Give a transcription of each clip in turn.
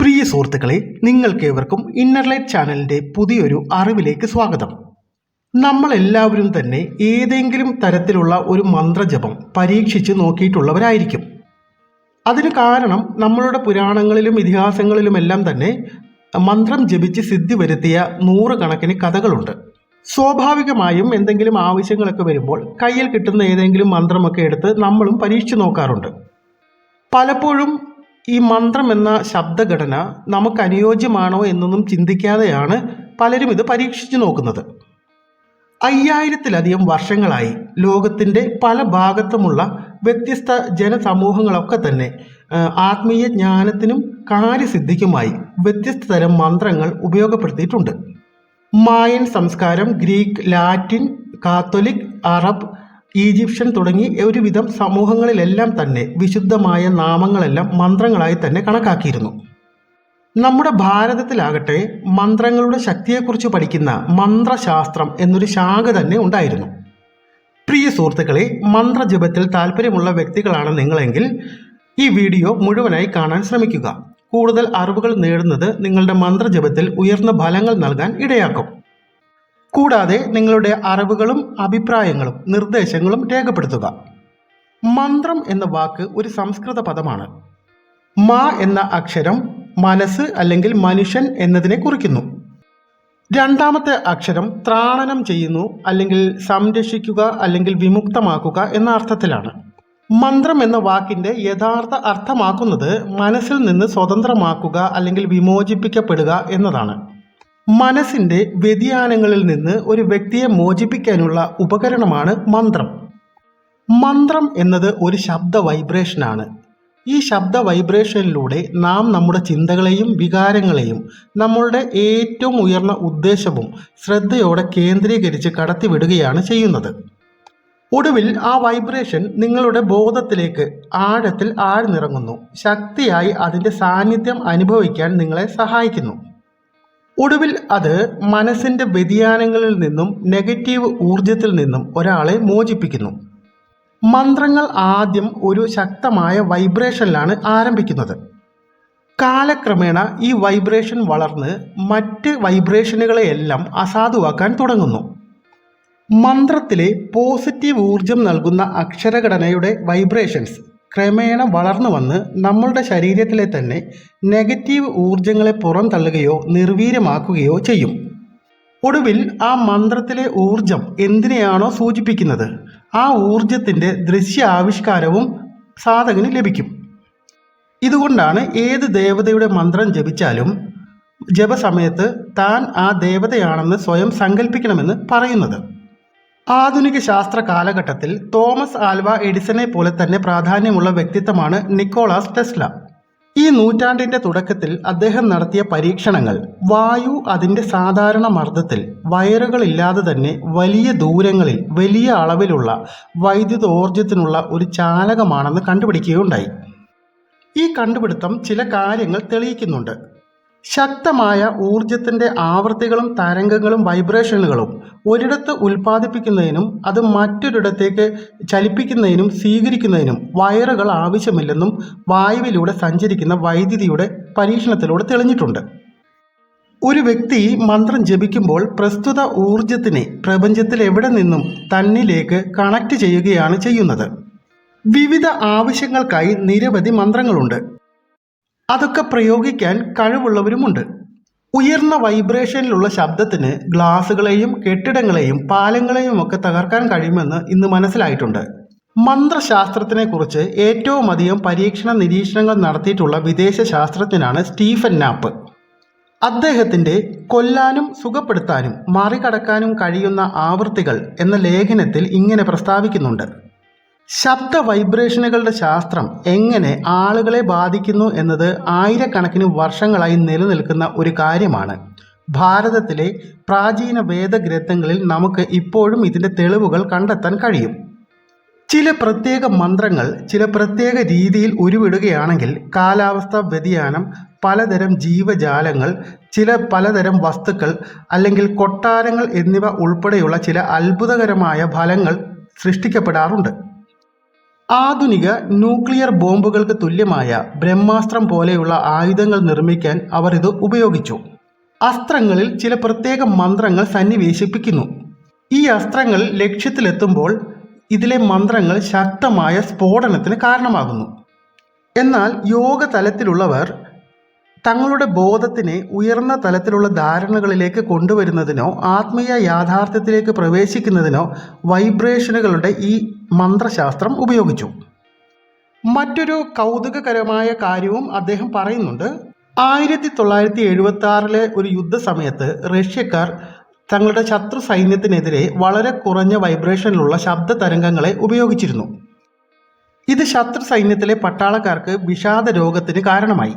പ്രിയ സുഹൃത്തുക്കളെ നിങ്ങൾക്കേവർക്കും ഇന്നർലൈറ്റ് ചാനലിന്റെ പുതിയൊരു അറിവിലേക്ക് സ്വാഗതം. നമ്മൾ എല്ലാവരും തന്നെ ഏതെങ്കിലും തരത്തിലുള്ള ഒരു മന്ത്രജപം പരീക്ഷിച്ച് നോക്കിയിട്ടുള്ളവരായിരിക്കും. അതിന് കാരണം നമ്മളുടെ പുരാണങ്ങളിലും ഇതിഹാസങ്ങളിലുമെല്ലാം തന്നെ മന്ത്രം ജപിച്ച് സിദ്ധി വരുത്തിയ നൂറുകണക്കിന് കഥകളുണ്ട്. സ്വാഭാവികമായും എന്തെങ്കിലും ആവശ്യങ്ങളൊക്കെ വരുമ്പോൾ കയ്യിൽ കിട്ടുന്ന ഏതെങ്കിലും മന്ത്രമൊക്കെ എടുത്ത് നമ്മളും പരീക്ഷിച്ചു നോക്കാറുണ്ട്. പലപ്പോഴും ഈ മന്ത്രം എന്ന ശബ്ദഘടന നമുക്ക് അനുയോജ്യമാണോ എന്നൊന്നും ചിന്തിക്കാതെയാണ് പലരും ഇത് പരീക്ഷിച്ചു നോക്കുന്നത്. അയ്യായിരത്തിലധികം വർഷങ്ങളായി ലോകത്തിന്റെ പല ഭാഗത്തുമുള്ള വ്യത്യസ്ത ജനസമൂഹങ്ങളൊക്കെ തന്നെ ആത്മീയ ജ്ഞാനത്തിനും കാര്യസിദ്ധിക്കുമായി വ്യത്യസ്ത തരം മന്ത്രങ്ങൾ ഉപയോഗപ്പെടുത്തിയിട്ടുണ്ട്. മായൻ സംസ്കാരം Greek Latin Catholic Arab Egyptian തുടങ്ങി ഒരുവിധം സമൂഹങ്ങളിലെല്ലാം തന്നെ വിശുദ്ധമായ നാമങ്ങളെല്ലാം മന്ത്രങ്ങളായി തന്നെ കണക്കാക്കിയിരുന്നു. നമ്മുടെ ഭാരതത്തിലാകട്ടെ മന്ത്രങ്ങളുടെ ശക്തിയെക്കുറിച്ച് പഠിക്കുന്ന മന്ത്രശാസ്ത്രം എന്നൊരു ശാഖ തന്നെ ഉണ്ടായിരുന്നു. പ്രിയ സുഹൃത്തുക്കളെ മന്ത്രജപത്തിൽ താല്പര്യമുള്ള വ്യക്തികളാണ് നിങ്ങളെങ്കിൽ ഈ വീഡിയോ മുഴുവനായി കാണാൻ ശ്രമിക്കുക. കൂടുതൽ അറിവുകൾ നേടുന്നത് നിങ്ങളുടെ മന്ത്രജപത്തിൽ ഉയർന്ന ഫലങ്ങൾ നൽകാൻ ഇടയാക്കും. കൂടാതെ നിങ്ങളുടെ അറിവുകളും അഭിപ്രായങ്ങളും നിർദ്ദേശങ്ങളും രേഖപ്പെടുത്തുക. മന്ത്രം എന്ന വാക്ക് ഒരു സംസ്കൃത പദമാണ്. മാ എന്ന അക്ഷരം മനസ്സ് അല്ലെങ്കിൽ മനുഷ്യൻ എന്നതിനെ കുറിക്കുന്നു. രണ്ടാമത്തെ അക്ഷരം ത്രാണനം ചെയ്യുന്നു അല്ലെങ്കിൽ സംരക്ഷിക്കുക അല്ലെങ്കിൽ വിമുക്തമാക്കുക എന്ന അർത്ഥത്തിലാണ്. മന്ത്രം എന്ന വാക്കിന്റെ യഥാർത്ഥ അർത്ഥമാക്കുന്നത് മനസ്സിൽ നിന്ന് സ്വതന്ത്രമാക്കുക അല്ലെങ്കിൽ വിമോചിപ്പിക്കപ്പെടുക എന്നതാണ്. മനസ്സിന്റെ വ്യതിയാനങ്ങളിൽ നിന്ന് ഒരു വ്യക്തിയെ മോചിപ്പിക്കാനുള്ള ഉപകരണമാണ് മന്ത്രം. മന്ത്രം എന്നത് ഒരു ശബ്ദ വൈബ്രേഷനാണ് ഈ ശബ്ദ വൈബ്രേഷനിലൂടെ നാം നമ്മുടെ ചിന്തകളെയും വികാരങ്ങളെയും നമ്മളുടെ ഏറ്റവും ഉയർന്ന ഉദ്ദേശവും ശ്രദ്ധയോടെ കേന്ദ്രീകരിച്ച് കടത്തിവിടുകയാണ് ചെയ്യുന്നത്. ഒടുവിൽ ആ വൈബ്രേഷൻ നിങ്ങളുടെ ബോധത്തിലേക്ക് ആഴത്തിൽ ആഴ്ന്നിറങ്ങുന്നു. ശക്തിയായി അതിന്റെ സാന്നിധ്യം അനുഭവിക്കാൻ നിങ്ങളെ സഹായിക്കുന്നു. ഒടുവിൽ അത് മനസ്സിന്റെ വ്യതിയാനങ്ങളിൽ നിന്നും നെഗറ്റീവ് ഊർജത്തിൽ നിന്നും ഒരാളെ മോചിപ്പിക്കുന്നു. മന്ത്രങ്ങൾ ആദ്യം ഒരു ശക്തമായ വൈബ്രേഷനിലാണ് ആരംഭിക്കുന്നത്. കാലക്രമേണ ഈ വൈബ്രേഷൻ വളർന്ന് മറ്റ് വൈബ്രേഷനുകളെയെല്ലാം അസാധുവാക്കാൻ തുടങ്ങുന്നു. മന്ത്രത്തിലെ പോസിറ്റീവ് ഊർജം നൽകുന്ന അക്ഷരഘടനയുടെ വൈബ്രേഷൻസ് ക്രമേണ വളർന്നു വന്ന് നമ്മളുടെ ശരീരത്തിലെ തന്നെ നെഗറ്റീവ് ഊർജങ്ങളെ പുറന്തള്ളുകയോ നിർവീര്യമാക്കുകയോ ചെയ്യും. ഒടുവിൽ ആ മന്ത്രത്തിലെ ഊർജം എന്തിനെയാണോ സൂചിപ്പിക്കുന്നത്? ആ ഊർജത്തിന്റെ ദൃശ്യ ആവിഷ്കാരവും സാധകന് ലഭിക്കും. ഇതുകൊണ്ടാണ് ഏത് ദേവതയുടെ മന്ത്രം ജപിച്ചാലും ജപസമയത്ത് താൻ ആ ദേവതയാണെന്ന് സ്വയം സങ്കല്പിക്കണമെന്ന് പറയുന്നത്. ആധുനിക ശാസ്ത്ര കാലഘട്ടത്തിൽ തോമസ് ആൽവ എഡിസനെ പോലെ തന്നെ പ്രാധാന്യമുള്ള വ്യക്തിത്വമാണ് നിക്കോളാസ് ടെസ്ല. ഈ നൂറ്റാണ്ടിന്റെ തുടക്കത്തിൽ അദ്ദേഹം നടത്തിയ പരീക്ഷണങ്ങൾ വായു അതിന്റെ സാധാരണ മർദ്ദത്തിൽ വയറുകളില്ലാതെ തന്നെ വലിയ ദൂരങ്ങളിൽ വലിയ അളവിലുള്ള വൈദ്യുതോർജത്തിനുള്ള ഒരു ചാലകമാണെന്ന് കണ്ടുപിടിക്കുകയുണ്ടായി. ഈ കണ്ടുപിടുത്തം ചില കാര്യങ്ങൾ തെളിയിക്കുന്നുണ്ട്. ശക്തമായ ഊർജത്തിന്റെ ആവൃത്തികളും തരംഗങ്ങളും വൈബ്രേഷനുകളും ഒരിടത്ത് ഉൽപ്പാദിപ്പിക്കുന്നതിനും അത് മറ്റൊരിടത്തേക്ക് ചലിപ്പിക്കുന്നതിനും സ്വീകരിക്കുന്നതിനും വയറുകൾ ആവശ്യമില്ലെന്നും വായുവിലൂടെ സഞ്ചരിക്കുന്ന വൈദ്യുതിയുടെ പരീക്ഷണത്തിലൂടെ തെളിഞ്ഞിട്ടുണ്ട്. ഒരു വ്യക്തി മന്ത്രം ജപിക്കുമ്പോൾ പ്രസ്തുത ഊർജത്തിനെ പ്രപഞ്ചത്തിൽ എവിടെ നിന്നും തന്നിലേക്ക് കണക്ട് ചെയ്യുകയാണ് ചെയ്യുന്നത്. വിവിധ ആവശ്യങ്ങൾക്കായി നിരവധി മന്ത്രങ്ങളുണ്ട്. അതൊക്കെ പ്രയോഗിക്കാൻ കഴിവുള്ളവരുമുണ്ട്. ഉയർന്ന വൈബ്രേഷനിലുള്ള ശബ്ദത്തിന് ഗ്ലാസുകളെയും കെട്ടിടങ്ങളെയും പാലങ്ങളെയും ഒക്കെ തകർക്കാൻ കഴിയുമെന്ന് ഇന്ന് മനസ്സിലായിട്ടുണ്ട്. മന്ത്രശാസ്ത്രത്തിനെ കുറിച്ച് ഏറ്റവും അധികം പരീക്ഷണ നിരീക്ഷണങ്ങൾ നടത്തിയിട്ടുള്ള വിദേശ ശാസ്ത്രജ്ഞനാണ് സ്റ്റീഫൻ നാപ്പ്. അദ്ദേഹത്തിന്റെ കൊല്ലാനും സുഖപ്പെടുത്താനും മറികടക്കാനും കഴിയുന്ന ആവൃത്തികൾ എന്ന ലേഖനത്തിൽ ഇങ്ങനെ പ്രസ്താവിക്കുന്നുണ്ട്. ശബ്ദ വൈബ്രേഷനുകളുടെ ശാസ്ത്രം എങ്ങനെ ആളുകളെ ബാധിക്കുന്നു എന്നത് ആയിരക്കണക്കിന് വർഷങ്ങളായി നിലനിൽക്കുന്ന ഒരു കാര്യമാണ്. ഭാരതത്തിലെ പ്രാചീന വേദഗ്രന്ഥങ്ങളിൽ നമുക്ക് ഇപ്പോഴും ഇതിന്റെ തെളിവുകൾ കണ്ടെത്താൻ കഴിയും. ചില പ്രത്യേക മന്ത്രങ്ങൾ ചില പ്രത്യേക രീതിയിൽ ഉരുവിടുകയാണെങ്കിൽ കാലാവസ്ഥ വ്യതിയാനം പലതരം ജീവജാലങ്ങൾ ചില പലതരം വസ്തുക്കൾ അല്ലെങ്കിൽ കൊട്ടാരങ്ങൾ എന്നിവ ഉൾപ്പെടെയുള്ള ചില അത്ഭുതകരമായ ഫലങ്ങൾ സൃഷ്ടിക്കപ്പെടാറുണ്ട്. ആധുനിക ന്യൂക്ലിയർ ബോംബുകൾക്ക് തുല്യമായ ബ്രഹ്മാസ്ത്രം പോലെയുള്ള ആയുധങ്ങൾ നിർമ്മിക്കാൻ അവർ ഇത് ഉപയോഗിച്ചു. അസ്ത്രങ്ങളിൽ ചില പ്രത്യേക മന്ത്രങ്ങൾ സന്നിവേശിപ്പിക്കുന്നു. ഈ അസ്ത്രങ്ങൾ ലക്ഷ്യത്തിലെത്തുമ്പോൾ ഇതിലെ മന്ത്രങ്ങൾ ശക്തമായ സ്ഫോടനത്തിന് കാരണമാകുന്നു. എന്നാൽ യോഗ തലത്തിലുള്ളവർ തങ്ങളുടെ ബോധത്തിനെ ഉയർന്ന തലത്തിലുള്ള ധാരണകളിലേക്ക് കൊണ്ടുവരുന്നതിനോ ആത്മീയ യാഥാർത്ഥ്യത്തിലേക്ക് പ്രവേശിക്കുന്നതിനോ വൈബ്രേഷനുകളുടെ ഈ മന്ത്രശാസ്ത്രം ഉപയോഗിച്ചു. മറ്റൊരു കൗതുകകരമായ കാര്യവും അദ്ദേഹം പറയുന്നുണ്ട്. ആയിരത്തി തൊള്ളായിരത്തി എഴുപത്തി ആറിലെ ഒരു യുദ്ധസമയത്ത് റഷ്യക്കാർ തങ്ങളുടെ ശത്രു സൈന്യത്തിനെതിരെ വളരെ കുറഞ്ഞ വൈബ്രേഷനിലുള്ള ശബ്ദ തരംഗങ്ങളെ ഉപയോഗിച്ചിരുന്നു. ഇത് ശത്രു സൈന്യത്തിലെ പട്ടാളക്കാർക്ക് വിഷാദ രോഗത്തിന് കാരണമായി.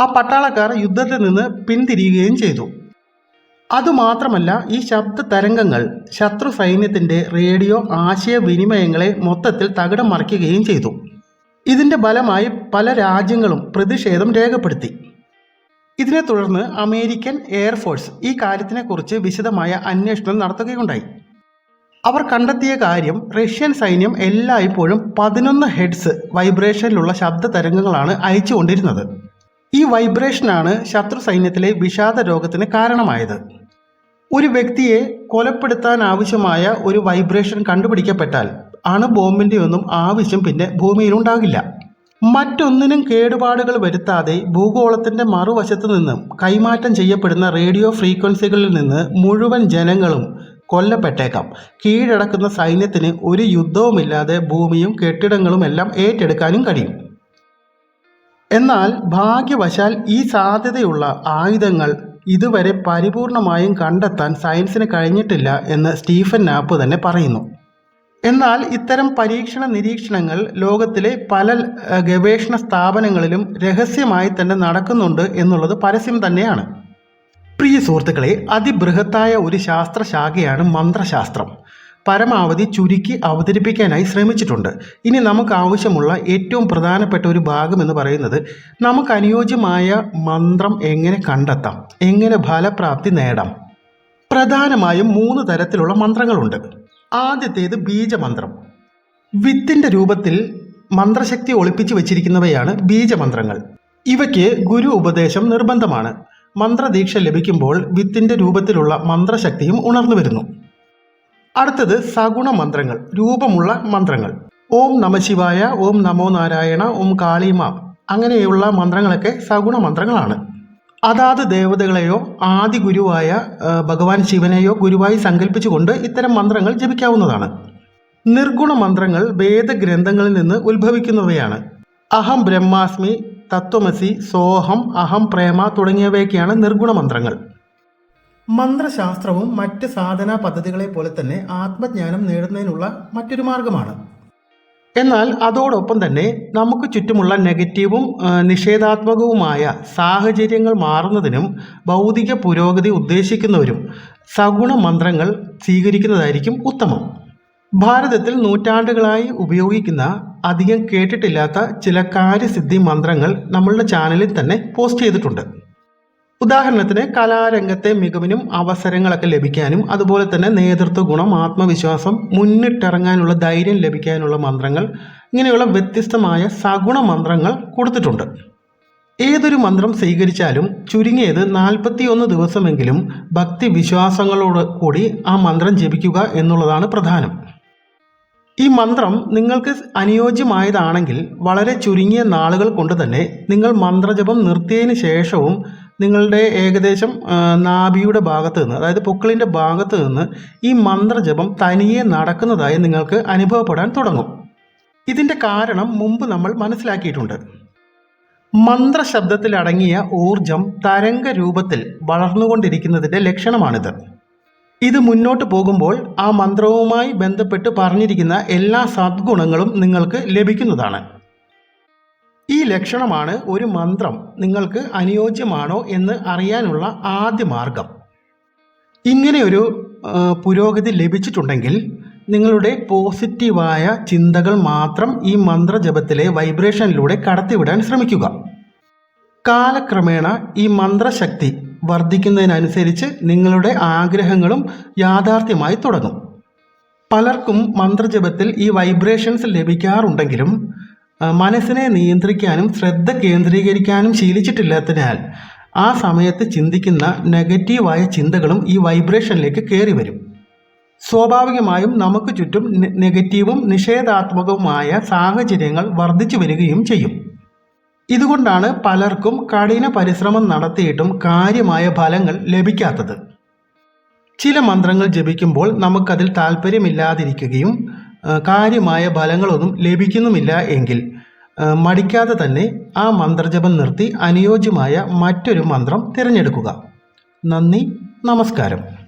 ആ പട്ടാളക്കാർ യുദ്ധത്തിൽ നിന്ന് പിന്തിരിയുകയും ചെയ്തു. അതുമാത്രമല്ല ഈ ശബ്ദ തരംഗങ്ങൾ ശത്രു സൈന്യത്തിന്റെ റേഡിയോ ആശയവിനിമയങ്ങളെ മൊത്തത്തിൽ തകിടം മറിക്കുകയും ചെയ്തു. ഇതിന്റെ ഫലമായി പല രാജ്യങ്ങളും പ്രതിഷേധം രേഖപ്പെടുത്തി. ഇതിനെ തുടർന്ന് അമേരിക്കൻ എയർഫോഴ്സ് ഈ കാര്യത്തിനെക്കുറിച്ച് വിശദമായ അന്വേഷണം നടത്തുകയുണ്ടായി. അവർ കണ്ടെത്തിയ കാര്യം റഷ്യൻ സൈന്യം എല്ലായ്പ്പോഴും പതിനൊന്ന് ഹെഡ്സ് വൈബ്രേഷനിലുള്ള ശബ്ദ തരംഗങ്ങളാണ് അയച്ചുകൊണ്ടിരുന്നത്. ഈ വൈബ്രേഷനാണ് ശത്രു സൈന്യത്തിലെ വിഷാദ രോഗത്തിന് കാരണമായത്. ഒരു വ്യക്തിയെ കൊലപ്പെടുത്താൻ ആവശ്യമായ ഒരു വൈബ്രേഷൻ കണ്ടുപിടിക്കപ്പെട്ടാൽ അണുബോംബിന്റെ ഒന്നും ആവശ്യം പിന്നെ ഭൂമിയിൽ ഉണ്ടാകില്ല മറ്റൊന്നിനും കേടുപാടുകൾ വരുത്താതെ ഭൂഗോളത്തിന്റെ മറുവശത്തു നിന്നും കൈമാറ്റം ചെയ്യപ്പെടുന്ന റേഡിയോ ഫ്രീക്വൻസികളിൽ നിന്ന് മുഴുവൻ ജനങ്ങളും കൊല്ലപ്പെട്ടേക്കാം. കീഴടക്കുന്ന സൈന്യത്തിന് ഒരു യുദ്ധവുമില്ലാതെ ഭൂമിയും കെട്ടിടങ്ങളും എല്ലാം ഏറ്റെടുക്കാനും കഴിയും. എന്നാൽ ഭാഗ്യവശാൽ ഈ സാധ്യതയുള്ള ആയുധങ്ങൾ ഇതുവരെ പരിപൂർണമായും കണ്ടെത്താൻ സയൻസിന് കഴിഞ്ഞിട്ടില്ല എന്ന് സ്റ്റീഫൻ നാപ്പ് തന്നെ പറയുന്നു. എന്നാൽ ഇത്തരം പരീക്ഷണ നിരീക്ഷണങ്ങൾ ലോകത്തിലെ പല ഗവേഷണ സ്ഥാപനങ്ങളിലും രഹസ്യമായി തന്നെ നടക്കുന്നുണ്ട് എന്നുള്ളത് പരസ്യം തന്നെയാണ്. പ്രിയ സുഹൃത്തുക്കളെ അതിബൃഹത്തായ ഒരു ശാസ്ത്രശാഖയാണ് മന്ത്രശാസ്ത്രം. പരമാവധി ചുരുക്കി അവതരിപ്പിക്കാനായി ശ്രമിച്ചിട്ടുണ്ട്. ഇനി നമുക്ക് ആവശ്യമുള്ള ഏറ്റവും പ്രധാനപ്പെട്ട ഒരു ഭാഗം എന്ന് പറയുന്നത് നമുക്ക് അനുയോജ്യമായ മന്ത്രം എങ്ങനെ കണ്ടെത്താം? എങ്ങനെ ഫലപ്രാപ്തി നേടാം? പ്രധാനമായും മൂന്ന് തരത്തിലുള്ള മന്ത്രങ്ങളുണ്ട്. ആദ്യത്തേത് ബീജമന്ത്രം. വിത്തിന്റെ രൂപത്തിൽ മന്ത്രശക്തി ഒളിപ്പിച്ചു വച്ചിരിക്കുന്നവയാണ് ബീജമന്ത്രങ്ങൾ. ഇവയ്ക്ക് ഗുരു ഉപദേശം നിർബന്ധമാണ്. മന്ത്രദീക്ഷ ലഭിക്കുമ്പോൾ വിത്തിന്റെ രൂപത്തിലുള്ള മന്ത്രശക്തിയും ഉണർന്നു വരുന്നു. അടുത്തത് സഗുണ മന്ത്രങ്ങൾ രൂപമുള്ള മന്ത്രങ്ങൾ. ഓം നമശിവായ ഓം നമോ നാരായണ ഓം കാളിമ അങ്ങനെയുള്ള മന്ത്രങ്ങളൊക്കെ സഗുണ മന്ത്രങ്ങളാണ്. അതാത് ദേവതകളെയോ ആദി ഗുരുവായ ഭഗവാൻ ശിവനെയോ ഗുരുവായി സങ്കല്പിച്ചുകൊണ്ട് ഇത്തരം മന്ത്രങ്ങൾ ജപിക്കാവുന്നതാണ്. നിർഗുണ മന്ത്രങ്ങൾ വേദഗ്രന്ഥങ്ങളിൽ നിന്ന് ഉത്ഭവിക്കുന്നവയാണ്. അഹം ബ്രഹ്മാസ്മി തത്വമസി സോഹം അഹം പ്രേമ തുടങ്ങിയവയൊക്കെയാണ് നിർഗുണ മന്ത്രങ്ങൾ. മന്ത്രശാസ്ത്രവും മറ്റ് സാധനാ പദ്ധതികളെ പോലെ തന്നെ ആത്മജ്ഞാനം നേടുന്നതിനുള്ള മറ്റൊരു മാർഗമാണ്. എന്നാൽ അതോടൊപ്പം തന്നെ നമുക്ക് ചുറ്റുമുള്ള നെഗറ്റീവും നിഷേധാത്മകവുമായ സാഹചര്യങ്ങൾ മാറുന്നതിനും ഭൗതിക പുരോഗതി ഉദ്ദേശിക്കുന്നവരും സഗുണ മന്ത്രങ്ങൾ സ്വീകരിക്കുന്നതായിരിക്കും ഉത്തമം. ഭാരതത്തിൽ നൂറ്റാണ്ടുകളായി ഉപയോഗിക്കുന്ന അധികം കേട്ടിട്ടില്ലാത്ത ചില കാര്യസിദ്ധി മന്ത്രങ്ങൾ നമ്മളുടെ ചാനലിൽ തന്നെ പോസ്റ്റ് ചെയ്തിട്ടുണ്ട്. ഉദാഹരണത്തിന് കലാരംഗത്തെ മികവിനും അവസരങ്ങളൊക്കെ ലഭിക്കാനും അതുപോലെ തന്നെ നേതൃത്വ ഗുണം ആത്മവിശ്വാസം മുന്നിട്ടിറങ്ങാനുള്ള ധൈര്യം ലഭിക്കാനുള്ള മന്ത്രങ്ങൾ ഇങ്ങനെയുള്ള വ്യത്യസ്തമായ സഗുണ മന്ത്രങ്ങൾ കൊടുത്തിട്ടുണ്ട്. ഏതൊരു മന്ത്രം സ്വീകരിച്ചാലും ചുരുങ്ങിയത് നാൽപ്പത്തിയൊന്ന് ദിവസമെങ്കിലും ഭക്തി വിശ്വാസങ്ങളോട് കൂടി ആ മന്ത്രം ജപിക്കുക എന്നുള്ളതാണ് പ്രധാനം. ഈ മന്ത്രം നിങ്ങൾക്ക് അനുയോജ്യമായതാണെങ്കിൽ വളരെ ചുരുങ്ങിയ നാളുകൾ കൊണ്ട് തന്നെ നിങ്ങൾ മന്ത്രജപം നിർത്തിയതിന് ശേഷവും നിങ്ങളുടെ ഏകദേശം നാഭിയുടെ ഭാഗത്ത് നിന്ന് അതായത് പൊക്കിളിന്റെ ഭാഗത്ത് നിന്ന് ഈ മന്ത്രജപം തനിയെ നടക്കുന്നതായി നിങ്ങൾക്ക് അനുഭവപ്പെടാൻ തുടങ്ങും. ഇതിന്റെ കാരണം മുമ്പ് നമ്മൾ മനസ്സിലാക്കിയിട്ടുണ്ട്. മന്ത്രശബ്ദത്തിൽ അടങ്ങിയ ഊർജം തരംഗ രൂപത്തിൽ വളർന്നുകൊണ്ടിരിക്കുന്നതിന്റെ ലക്ഷണമാണിത്. ഇത് മുന്നോട്ട് പോകുമ്പോൾ ആ മന്ത്രവുമായി ബന്ധപ്പെട്ട് പറഞ്ഞിരിക്കുന്ന എല്ലാ സദ്ഗുണങ്ങളും നിങ്ങൾക്ക് ലഭിക്കുന്നതാണ്. ഈ ലക്ഷണമാണ് ഒരു മന്ത്രം നിങ്ങൾക്ക് അനുയോജ്യമാണോ എന്ന് അറിയാനുള്ള ആദ്യ മാർഗം. ഇങ്ങനെയൊരു പുരോഗതി ലഭിച്ചിട്ടുണ്ടെങ്കിൽ നിങ്ങളുടെ പോസിറ്റീവായ ചിന്തകൾ മാത്രം ഈ മന്ത്രജപത്തിലെ വൈബ്രേഷനിലൂടെ കടത്തിവിടാൻ ശ്രമിക്കുക. കാലക്രമേണ ഈ മന്ത്രശക്തി വർദ്ധിക്കുന്നതിനനുസരിച്ച് നിങ്ങളുടെ ആഗ്രഹങ്ങളും യാഥാർത്ഥ്യമായി തുടങ്ങും. പലർക്കും മന്ത്രജപത്തിൽ ഈ വൈബ്രേഷൻസ് ലഭിക്കാറുണ്ടെങ്കിലും മനസ്സിനെ നിയന്ത്രിക്കാനും ശ്രദ്ധ കേന്ദ്രീകരിക്കാനും ശീലിച്ചിട്ടില്ലാത്തതിനാൽ ആ സമയത്ത് ചിന്തിക്കുന്ന നെഗറ്റീവായ ചിന്തകളും ഈ വൈബ്രേഷനിലേക്ക് കയറി വരും സ്വാഭാവികമായും നമുക്ക് ചുറ്റും നെഗറ്റീവും നിഷേധാത്മകവുമായ സാഹചര്യങ്ങൾ വർദ്ധിച്ചു വരികയും ചെയ്യും. ഇതുകൊണ്ടാണ് പലർക്കും കഠിന പരിശ്രമം നടത്തിയിട്ടും കാര്യമായ ഫലങ്ങൾ ലഭിക്കാത്തത്. ചില മന്ത്രങ്ങൾ ജപിക്കുമ്പോൾ നമുക്കതിൽ താല്പര്യമില്ലാതിരിക്കുകയും കാര്യമായ ഫലങ്ങളൊന്നും ലഭിക്കുന്നുമില്ല എങ്കിൽ മടിക്കാതെ തന്നെ ആ മന്ത്രജപം നിർത്തി അനുയോജ്യമായ മറ്റൊരു മന്ത്രം തിരഞ്ഞെടുക്കുക. നന്ദി നമസ്കാരം.